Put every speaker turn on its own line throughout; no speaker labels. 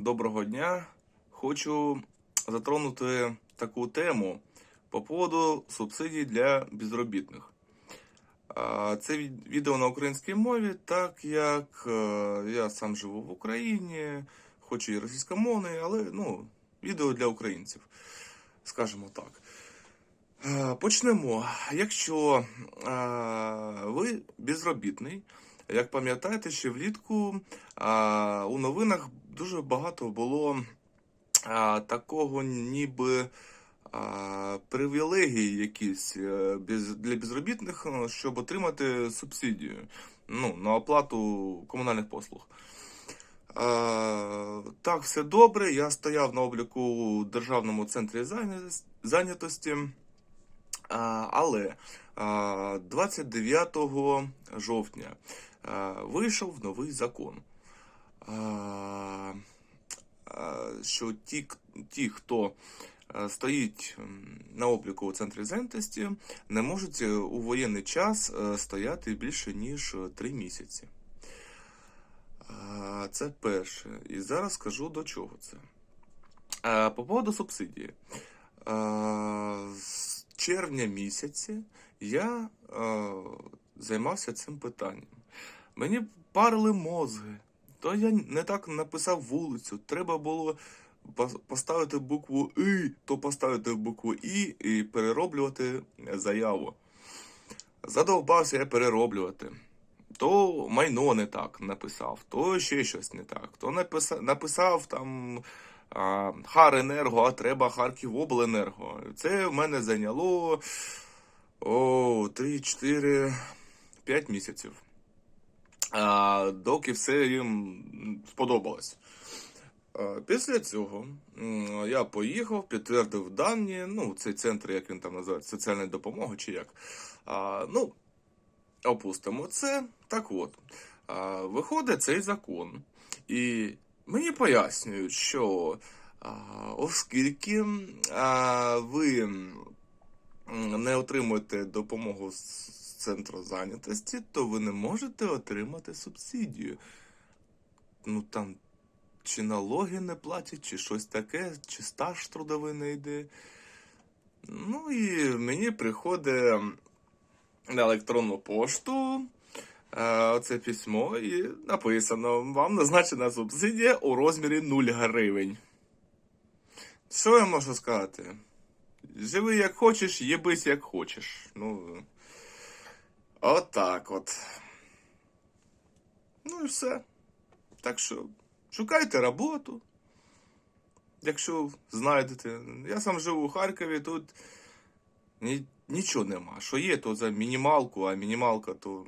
доброго дня. Хочу затронути таку тему по поводу субсидій для безробітних. Це відео на українській мові, так як е, я сам живу в Україні, хоч і російськомовний, але ну, відео для українців, скажімо так. Е, Почнемо. Якщо е, ви безробітний, як пам'ятаєте, ще влітку а, у новинах дуже багато було а, такого ніби а, привілегій якісь е, для безробітних, е, щоб отримати субсидію ну, на оплату комунальних послуг. А, так, все добре. Я стояв на обліку у Державному центрі зайнятості. А, Але 29 жовтня вийшов новий закон, що ті, ті, хто стоїть на обліку у центрі зайнятості, не можуть е, у воєнний час е, стояти більше ніж 3 місяці. Це перше. І зараз скажу до чого це. По поводу субсидії. З червня місяці я а, займався цим питанням. Мені парили мозги. То я не так написав вулицю. Треба було поставити букву И, то поставити букву І і перероблювати заяву. Задовбався я перероблювати. То майно не так написав, то ще щось не так. То написав, написав там а, Харенерго, а треба Харківобленерго. Це в мене зайняло о, 3, 4, 5 місяців. А, доки все їм сподобалось. А, Після цього я поїхав, підтвердив дані, ну, цей центр, як він там називається, соціальної допомоги чи як. А, ну, опустимо це. Так от, а, виходить цей закон, і мені пояснюють, що а, оскільки а, ви не отримуєте допомогу з центру зайнятості, то ви не можете отримати субсидію. Ну там чи налоги не платять, чи щось таке, чи стаж трудовий не йде. Ну і мені приходить на електронну пошту е, оце письмо, і написано: вам назначена субсидія у розмірі 0 гривень. Що я можу сказати? Живи як хочеш, єбись як хочеш. Ну. Отак от. Ну і все. Так що шукайте роботу. Якщо знайдете. Я сам живу у Харкові, тут ні, нічого нема. Що є, то за мінімалку, а мінімалка то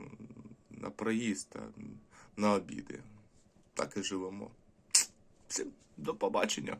на проїзд, та на обіди. Так і живемо. Всім до побачення.